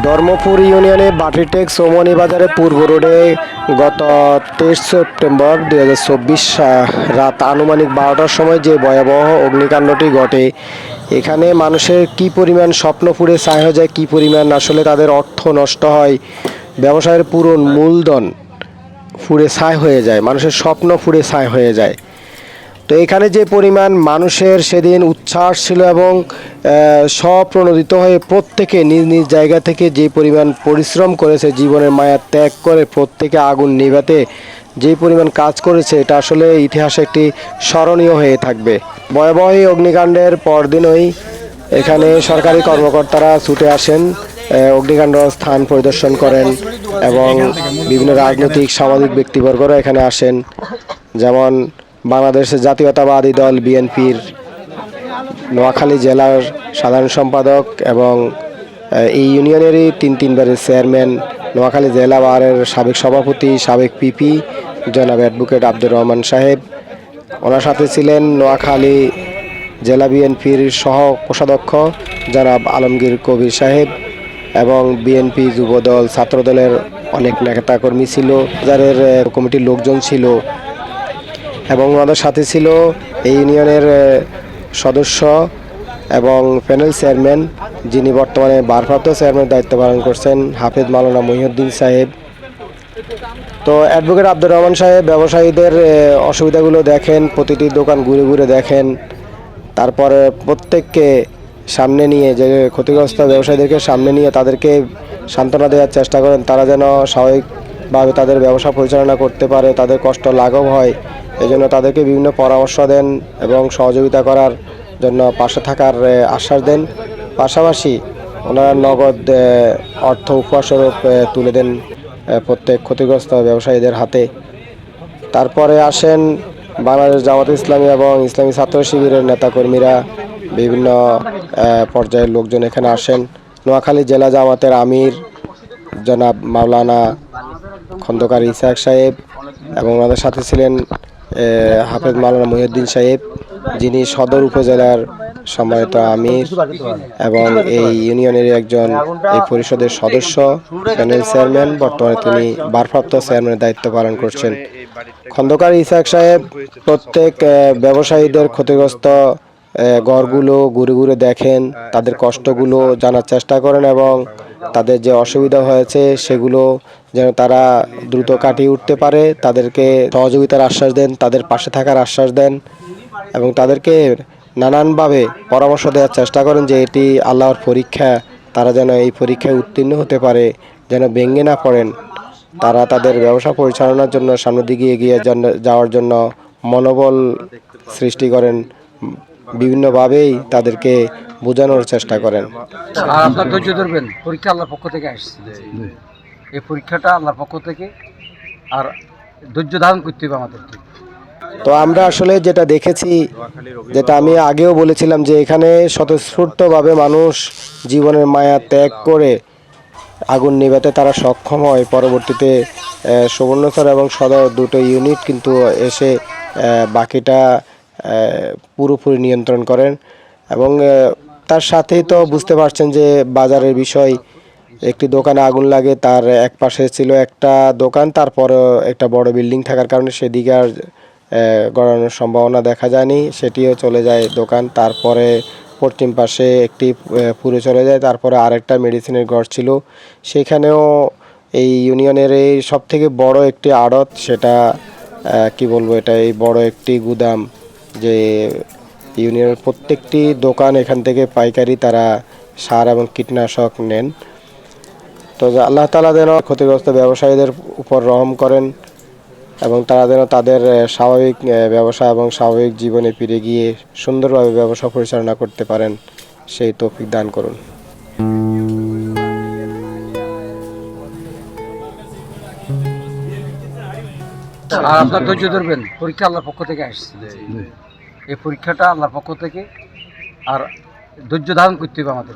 ধর্মপুর ইউনিয়নে বাটিটেক সোমনি বাজারে পূর্ব রোডে গত তেইশ সেপ্টেম্বর দুই হাজার চব্বিশ রাত আনুমানিক বারোটার সময় যে ভয়াবহ অগ্নিকাণ্ডটি ঘটে, এখানে মানুষের কি পরিমাণ স্বপ্ন পুড়ে ছাই হয়ে যায়, কী পরিমাণ আসলে তাদের অর্থ নষ্ট হয়, ব্যবসায়ের পূরণ মূলধন ফুড়ে ছাই হয়ে যায়, মানুষের স্বপ্ন ফুড়ে ছাই হয়ে যায়। তো এখানে যে পরিমাণ মানুষের সেদিন উচ্ছ্বাস ছিল এবং স্বপ্রণোদিত হয়ে প্রত্যেকে নিজ নিজ জায়গা থেকে যে পরিমাণ পরিশ্রম করেছে, জীবনের মায়া ত্যাগ করে প্রত্যেকে আগুন নিভাতে যে পরিমাণ কাজ করেছে, এটা আসলে ইতিহাসে একটি স্মরণীয় হয়ে থাকবে। ভয়াবহ অগ্নিকাণ্ডের পরদিনই এখানে সরকারি কর্মকর্তারা ছুটে আসেন অগ্নিকাণ্ড স্থান পরিদর্শন করেন এবং বিভিন্ন রাজনৈতিক, সামাজিক ব্যক্তিবর্গরা এখানে আসেন। যেমন বাংলাদেশের জাতীয়তাবাদী দল বিএনপির নোয়াখালী জেলার সাধারণ সম্পাদক এবং এই ইউনিয়নেরই তিন তিনবারের চেয়ারম্যান, নোয়াখালী জেলা বারের সাবেক সভাপতি, সাবেক পিপি জনাব অ্যাডভোকেট আব্দুর রহমান সাহেব। ওনার সাথে ছিলেন নোয়াখালী জেলা বিএনপির সহ কোষাধ্যক্ষ জনাব আলমগীর কবির সাহেব এবং বিএনপি যুবদল ছাত্রদলের অনেক নেতাকর্মী ছিল। যাদের কমিটির লোকজন ছিল। এবং ওনাদের সাথে ছিল এই ইউনিয়নের সদস্য এবং প্যানেল চেয়ারম্যান যিনি বর্তমানে ভারপ্রাপ্ত চেয়ারম্যান দায়িত্ব পালন করছেন, হাফেজ মালানা মহিউদ্দিন সাহেব। তো অ্যাডভোকেট আব্দুর রহমান সাহেব, ব্যবসায়ীদের অসুবিধাগুলো দেখেন, প্রতিটি দোকান ঘুরে ঘুরে দেখেন। তারপরে প্রত্যেককে সামনে নিয়ে যে ক্ষতিগ্রস্ত ব্যবসায়ীদেরকে সামনে নিয়ে তাদেরকে সান্ত্বনা দেওয়ার চেষ্টা করেন, তারা যেন স্বাভাবিকভাবে তাদের ব্যবসা পরিচালনা করতে পারে, তাদের কষ্ট লাঘব হয়, এজন্য তাদেরকে বিভিন্ন পরামর্শ দেন এবং সহযোগিতা করার জন্য পাশে থাকার আশ্বাস দেন। পাশাপাশি ওনারা নগদ অর্থ উপহারস্বরূপ তুলে দেন প্রত্যেক ক্ষতিগ্রস্ত ব্যবসায়ীদের হাতে। তারপরে আসেন বাংলাদেশ জামাত ইসলামী এবং ইসলামী ছাত্র শিবিরের নেতাকর্মীরা, বিভিন্ন পর্যায়ের লোকজন এখানে আসেন। নোয়াখালী জেলা জামাতের আমির জনাব মাওলানা খন্দকার ইসাক সাহেব এবং ওনাদের সাথে ছিলেন হাফেজ মাওলানা মহিউদ্দিন সাহেব যিনি সদর উপজেলার সম্মানিত আমির এবং এই ইউনিয়নের একজন এই পরিষদের সদস্য। প্যানেল চেয়ারম্যান বর্তমানে তিনি ভারপ্রাপ্ত চেয়ারম্যানের দায়িত্ব পালন করছেন। খন্দকার ইসাক সাহেব প্রত্যেক ব্যবসায়ীদের ক্ষতিগ্রস্ত ঘরগুলো ঘুরে ঘুরে দেখেন তাদের কষ্টগুলো জানার চেষ্টা করেন এবং তাদের যে অসুবিধা হয়েছে, সেগুলো যেন তারা দ্রুত কাটিয়ে উঠতে পারে, তাদেরকে সহযোগিতার আশ্বাস দেন, তাদের পাশে থাকার আশ্বাস দেন এবং তাদেরকে নানানভাবে পরামর্শ দেওয়ার চেষ্টা করেন যে এটি আল্লাহর পরীক্ষা, তারা যেন এই পরীক্ষায় উত্তীর্ণ হতে পারে, যেন ভেঙে না পড়েন। তারা তাদের ব্যবসা পরিচালনার জন্য, সামনের দিকে এগিয়ে যাওয়ার জন্য মনোবল সৃষ্টি করেন। বিভিন্নভাবেই তাদেরকে বোঝানোর চেষ্টা করেন। আর আপনার ধৈর্য ধরবেন পরীক্ষা আল্লাহর পক্ষ থেকে আসছে। এই পরীক্ষাটা আল্লাহর পক্ষ থেকে আর ধৈর্য ধারণ করতে হবে আমাদেরকে। তো আমরা আসলে যেটা দেখেছি যেটা আমি আগেও বলেছিলাম যে এখানে স্বতঃস্ফূর্তভাবে মানুষ জীবনের মায়া ত্যাগ করে আগুন নিভাতে তারা সক্ষম হয়। পরবর্তীতে আহ, সুবর্ণচর এবং সদর দুটো ইউনিট কিন্তু এসে বাকিটা পুরোপুরি নিয়ন্ত্রণ করেন এবং তার সাথেই তো বুঝতে পারছেন যে বাজারের বিষয়, একটি দোকানে আগুন লাগে, তার এক পাশে ছিল একটা দোকান তারপরে একটা বড় বিল্ডিং থাকার কারণে সেদিকে আর গড়ানোর সম্ভাবনা দেখা যায়নি। সেটিও চলে যায় দোকান, তারপরে পশ্চিম পাশে একটি পুড়ে চলে যায়, তারপরে আরেকটা মেডিসিনের ঘর ছিল। সেখানেও এই ইউনিয়নের এই সব থেকে বড় একটি আড়ত, সেটা কি বলব, এটা এই বড় একটি গুদাম, যে ইউনিয়নের প্রত্যেকটি দোকান এখান থেকে পাইকারি তারা সার এবং কীটনাশক নেন। তো আল্লাহ তালা যেন ক্ষতিগ্রস্ত ব্যবসায়ীদের উপর রহম করেন এবং তারা যেন তাদের স্বাভাবিক ব্যবসা এবং স্বাভাবিক জীবনে ফিরে গিয়ে সুন্দরভাবে ব্যবসা পরিচালনা করতে পারেন, সেই তৌফিক দান করুন। আর আপনার ধৈর্য ধরবেন, পরীক্ষা আল্লাহর পক্ষ থেকে আসছে। এই পরীক্ষাটা আল্লাহর পক্ষ থেকে আর ধৈর্য ধারণ করতে হবে আমাদের